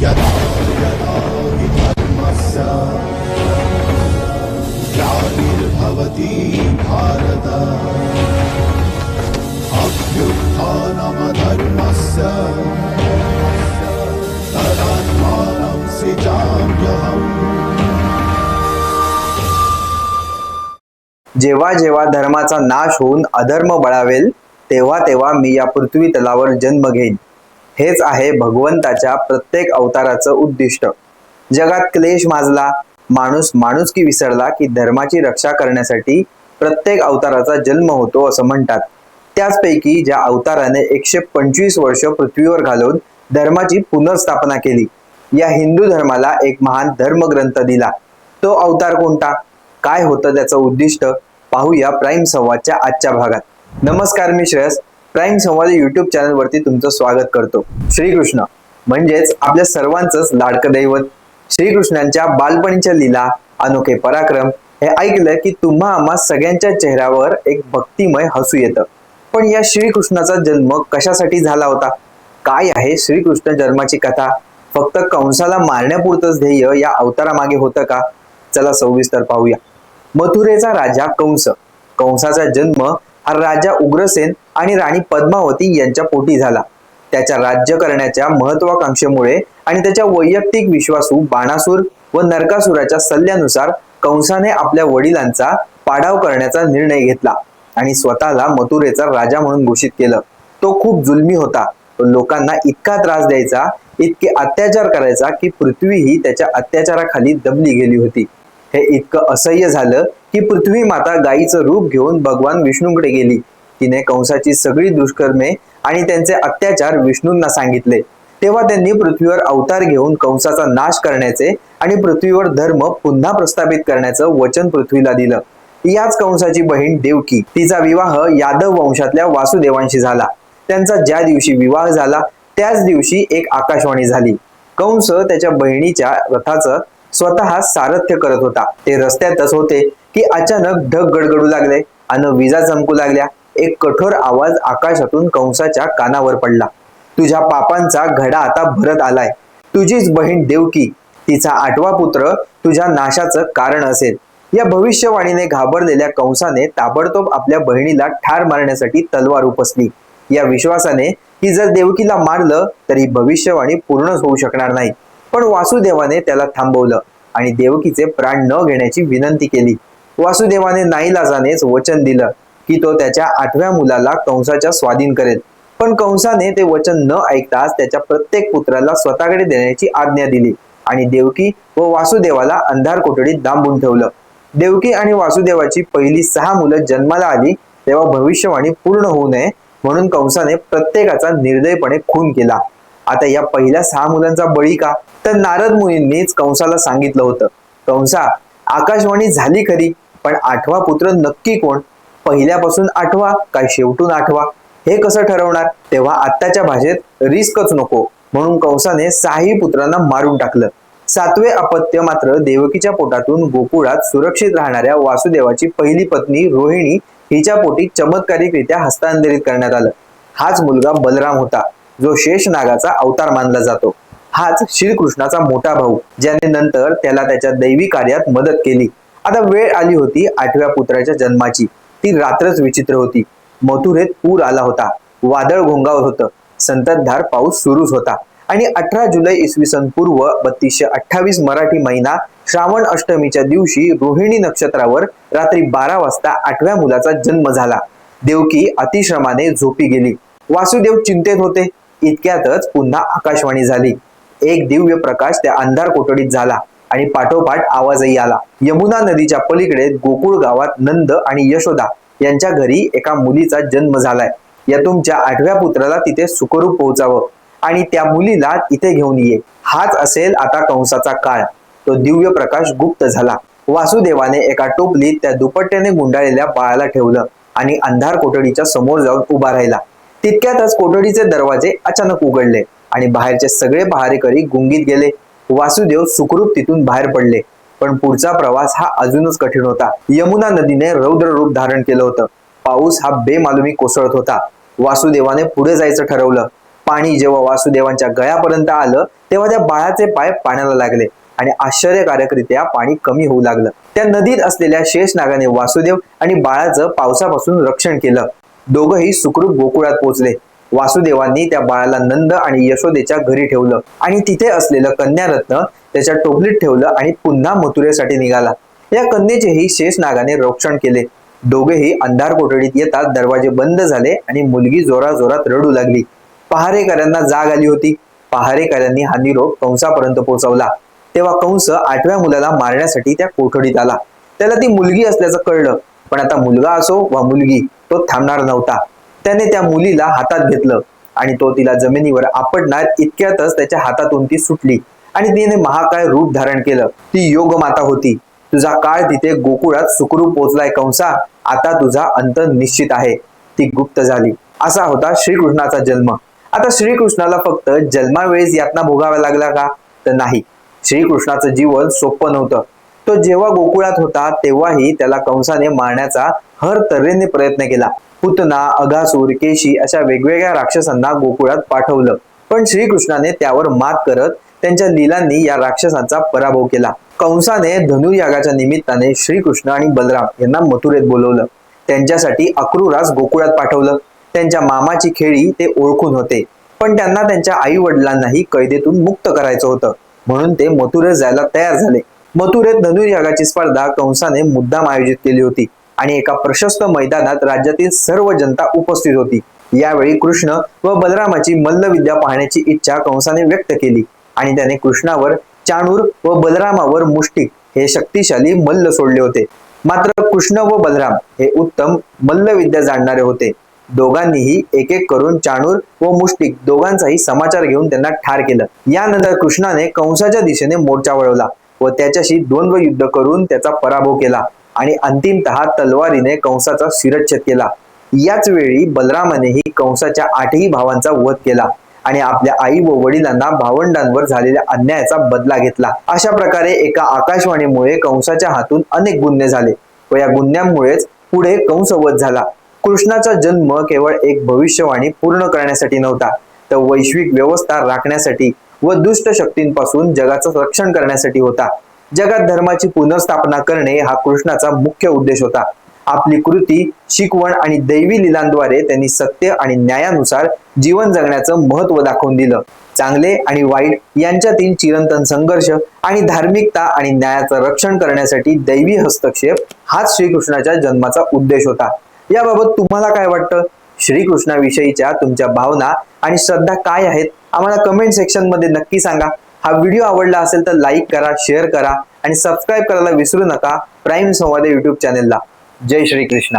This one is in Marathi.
यदा यदा हि धर्मस्य ग्लानिर्भवति भारत अभ्युत्थानमधर्मस्य तदात्मानं सृजाम्यहम् जेव्हा जेव्हा धर्माचा नाश होऊन अधर्म बळावेल तेव्हा तेव्हा मी या पृथ्वी तलावर जन्म घेईन. हेच आहे भगवंताच्या प्रत्येक अवताराचं उद्दिष्ट. जगात क्लेश माजला माणूस माणुसकी विसरला की धर्माची रक्षा करण्यासाठी प्रत्येक अवताराचा जन्म होतो असं म्हणतात. त्याचपैकी ज्या अवताराने एकशे पंचवीस वर्ष पृथ्वीवर घालून धर्माची पुनर्स्थापना केली या हिंदू धर्माला एक महान धर्मग्रंथ दिला. तो अवतार कोणता? काय होतं त्याचं उद्दिष्ट? पाहूया प्राईम संवादच्या आजच्या भागात. नमस्कार मी Shreyas. Prime Samvad YouTube channel वरती तुमचं स्वागत करतो. श्रीकृष्ण. म्हणजेच आपल्या सर्वांचंच लाडकं दैवत. श्रीकृष्णांच्या बालपणीच्या लीला अनोखे पराक्रम हे ऐकलं की तुम्हा आम्हा सगळ्यांच्या चेहऱ्यावर एक भक्तिमय हसू येतं. पण या श्रीकृष्णाचा जन्म कशासाठी झाला होता? काय आहे श्रीकृष्ण जन्माची कथा? फक्त कंसाला मारण्यापुरतंच ध्येय या अवतारामागे होतं का? चला सविस्तर पाहूया. मथुरेचा राजा कंस. कंसाचा जन्म हा राजा उग्रसेन आणि राणी पद्मावती यांच्या पोटी झाला. त्याच्या राज्य करण्याच्या महत्वाकांक्षेमुळे आणि त्याच्या वैयक्तिक विश्वासू बाणासूर व नरकासुराच्या सल्ल्यानुसार कंसाने आपल्या वडिलांचा पाडाव करण्याचा निर्णय घेतला आणि स्वतःला मथुरेचा राजा म्हणून घोषित केलं. तो खूप जुलमी होता. तो लोकांना इतका त्रास द्यायचा इतके अत्याचार करायचा की पृथ्वी ही त्याच्या अत्याचाराखाली दबली गेली होती. हे इतकं असह्य झालं की पृथ्वी माता गायीचं रूप घेऊन भगवान विष्णूकडे गेली. तिने कंसाची सगळी दुष्कर्मे आणि त्यांचे अत्याचार विष्णूंना सांगितले. तेव्हा त्यांनी पृथ्वीवर अवतार घेऊन कंसाचा नाश करण्याचे आणि पृथ्वीवर धर्म पुन्हा प्रस्थापित करण्याचं वचन पृथ्वीला दिलं. याच कंसाची बहीण देवकी तिचा विवाह यादव वंशातल्या वासुदेवांशी झाला. त्यांचा ज्या दिवशी विवाह झाला त्याच दिवशी एक आकाशवाणी झाली. कंस त्याच्या बहिणीच्या रथाचं स्वतः सारथ्य करत होता. ते रस्त्यातच होते की अचानक ढग गडगडू लागले आणि विजा चमकू लागल्या. एक कठोर आवाज आकाशातून कंसाच्या कानावर पडला. तुझ्या पापांचा घडा आता भरत आलाय. तुझीच बहीण देवकी तिचा आठवा पुत्र तुझ्या नाशाचं कारण असेल. या भविष्यवाणीने घाबरलेल्या कंसाने ताबडतोब आपल्या बहिणीला ठार मारण्यासाठी तलवार उपसली. या विश्वासाने की जर देवकीला मारलं तरी भविष्यवाणी पूर्णच होऊ शकणार नाही. पण वासुदेवाने त्याला थांबवलं आणि देवकीचे प्राण न घेण्याची विनंती केली. वासुदेवाने नाईलाजानेच वचन दिलं. की तो त्याच्या आठव्या मुलाला कंसाच्या स्वाधीन करेल पण कंसाने ते वचन न ऐकताच त्याच्या प्रत्येक पुत्राला स्वतःकडे देण्याची आज्ञा दिली आणि देवकी व वासुदेवाला अंधार कोठडीत दांबून ठेवलं. देवकी आणि वासुदेवाची पहिली सहा मुलं जन्माला आली तेव्हा भविष्यवाणी पूर्ण होऊ नये म्हणून कंसाने प्रत्येकाचा निर्दयपणे खून केला. आता या पहिल्या सहा मुलांचा बळी का? तर नारद मुनींनीच कंसाला सांगितलं होतं. कंसा आकाशवाणी झाली खरी पण आठवा पुत्र नक्की कोण? पहिल्यापासून आठवा काय शेवटून आठवा? हे कसं ठरवणार? तेव्हा आत्ताच्या भाषेत रिस्कच नको. म्हणून कंसाने सहाही पुत्रांना मारून टाकलं. सातवे अपत्य मात्र देवकीच्या पोटातून गोकुळात सुरक्षित राहणाऱ्या वासुदेवाची पहिली पत्नी रोहिणी हिच्या पोटी चमत्कारिकरित्या हस्तांतरित करण्यात आलं. हाच मुलगा बलराम होता जो शेष नागाचा अवतार मानला जातो. हाच श्रीकृष्णाचा मोठा भाऊ ज्याने नंतर त्याला त्याच्या दैवी कार्यात मदत केली. आता वेळ आली होती आठव्या पुत्राच्या जन्माची. ती रात्रच विचित्र होती. मथुरेत पूर आला होता. वादळ घोंगावत होतं. संततधार पाऊस सुरूच होता. आणि अठरा जुलै इसवी सन पूर्व बत्तीसशे अठ्ठावीस मराठी महिना श्रावण अष्टमीच्या दिवशी रोहिणी नक्षत्रावर रात्री बारा वाजता आठव्या मुलाचा जन्म झाला. देवकी अतिश्रमाने झोपी गेली. वासुदेव चिंतेत होते. इतक्यातच पुन्हा आकाशवाणी झाली. एक दिव्य प्रकाश त्या अंधार कोठडीत झाला. आणि पाठोपाठ आवाजही आला. यमुना नदीच्या पलीकडे गोकुळ गावात नंद आणि यशोदा यांच्या घरी एका मुलीचा जन्म झालाय. या तुमच्या आठव्या पुत्राला तिथे सुखरूप पोहोचावं आणि त्या मुलीला इथे घेऊन ये. हाच असेल आता कंसाचा काळ. तो दिव्य प्रकाश गुप्त झाला. वासुदेवाने एका टोपलीत त्या दुपट्ट्याने गुंडाळलेल्या बाळाला ठेवलं आणि अंधार कोठडीच्या समोर जाऊन उभा राहिला. तितक्यातच कोठडीचे दरवाजे अचानक उघडले आणि बाहेरचे सगळे पहारेकरी गुंगीत गेले. वासुदेव सुखरूप तिथून बाहेर पडले. पण पुढचा प्रवास हा अजूनच कठीण होता. यमुना नदीने रौद्र रूप धारण केलं होतं. पाऊस हा बेमालुमी कोसळत होता. वासुदेवाने पुढे जायचं ठरवलं. पाणी जेव्हा वासुदेवांच्या गळ्यापर्यंत आलं तेव्हा त्या बाळाचे पाय पाण्याला लागले आणि आश्चर्यकारकरित्या पाणी कमी होऊ लागलं. त्या नदीत असलेल्या शेषनागाने वासुदेव आणि बाळाचं पावसापासून रक्षण केलं. दोघंही सुखरूप गोकुळात पोहोचले. वासुदेवांनी त्या बाळाला नंद आणि यशोदेच्या घरी ठेवलं. आणि तिथे असलेलं कन्यारत्न त्याच्या टोपलीत ठेवलं आणि पुन्हा मथुरेसाठी निघाला. या कन्येचेही शेषनागाने रक्षण केले. दोघेही अंधार कोठडीत येतात दरवाजे बंद झाले आणि मुलगी जोराजोरात रडू लागली. पहारेकऱ्यांना जाग आली होती. पहारेकऱ्यांनी हा निरोप कंसापर्यंत पोहोचवला. तेव्हा कंस आठव्या मुलाला मारण्यासाठी त्या कोठडीत आला. त्याला ती मुलगी असल्याचं कळलं. पण आता मुलगा असो वा मुलगी तो थांबणार नव्हता. त्याने त्या मुलीला हातात घेतलं आणि तो तिला जमिनीवर आपटणार इतक्यातच त्याच्या हातातून ती सुटली. आणि तिने महाकाय रूप धारण केलं. ती योग माता होती. तुझा काळ तिथे गोकुळात सुखरूप पोचलाय कंसा. आता तुझा अंत निश्चित आहे. ती गुप्त झाली. असा होता श्रीकृष्णाचा जन्म. आता श्रीकृष्णाला फक्त जन्मावेळेस यातना भोगाव्या लागला का? तर नाही. श्रीकृष्णाचं जीवन सोपं नव्हतं. तो जेव्हा गोकुळात होता तेव्हाही त्याला कंसाने मारण्याचा हर तऱ्हेने प्रयत्न केला. पुतना अघासूर केशी अशा वेगवेगळ्या राक्षसांना गोकुळात पाठवलं. पण श्रीकृष्णाने त्यावर मात करत त्यांच्या लीलांनी या राक्षसांचा पराभव केला. कंसाने धनुर्यागाच्या निमित्ताने श्रीकृष्ण आणि बलराम यांना मथुरेत बोलवलं. त्यांच्यासाठी अक्रूरास गोकुळात पाठवलं. त्यांच्या मामाची खेळी ते ओळखून होते. पण त्यांना त्यांच्या आई वडिलांनाही कैदेतून मुक्त करायचं होतं. म्हणून ते मथुरेत जायला तयार झाले. मथुरेत धनुर्यागाची स्पर्धा कंसाने मुद्दाम आयोजित केली होती आणि एका प्रशस्त मैदानात राज्यातील सर्व जनता उपस्थित होती. यावेळी कृष्ण व बलरामाची मल्लविद्या पाहण्याची इच्छा कंसाने व्यक्त केली आणि त्याने कृष्णावर चाणूर व बलरामावर मुष्टिक हे शक्तिशाली मल्ल सोडले होते. मात्र कृष्ण व बलराम हे उत्तम मल्लविद्या जाणणारे होते. दोघांनीही एक एक करून चाणूर व मुष्टिक दोघांचाही समाचार घेऊन त्यांना ठार केलं. यानंतर कृष्णाने कंसाच्या दिशेने मोर्चा वळवला. व त्याच्याशी द्वंद्व युद्ध करून त्याचा पराभव केला आणि अंतिमतः तलवारीने कंसाचा शिरच्छेद केला. याच वेळी बलरामानेही कंसाच्या आठही भावांचा वध केला आणि आपल्या आई व वडिलांना भावंडांवर झालेल्या अन्यायाचा बदला घेतला. अशा प्रकारे एका आकाशवाणीमुळे कंसाच्या हातून अनेक गुन्हे झाले व या गुन्ह्यांमुळेच पुढे कंसवध झाला. कृष्णाचा जन्म केवळ एक भविष्यवाणी पूर्ण करण्यासाठी नव्हता तर वैश्विक व्यवस्था राखण्यासाठी व दुष्ट शक्तींपासून जगाचं रक्षण करण्यासाठी होता. जगात धर्माची पुनर्स्थापना करणे हा कृष्णाचा मुख्य उद्देश होता. आपली कृती शिकवण आणि दैवी लिलांद्वारे त्यांनी सत्य आणि न्यायानुसार जीवन जगण्याचं महत्त्व दाखवून दिलं. चांगले आणि वाईट यांच्यातील चिरंतन संघर्ष आणि धार्मिकता आणि न्यायाचं रक्षण करण्यासाठी दैवी हस्तक्षेप हाच श्रीकृष्णाच्या जन्माचा उद्देश होता. याबाबत तुम्हाला काय वाटतं? श्रीकृष्णाविषयीच्या तुमच्या भावना आणि श्रद्धा काय आहेत आम्हाला कमेंट सेक्शनमध्ये नक्की सांगा. हा व्हिडिओ आवडला असेल तर लाईक करा शेअर करा आणि सबस्क्राईब करायला विसरू नका. प्राईम संवाद युट्यूब चॅनेलला. जय श्री कृष्णा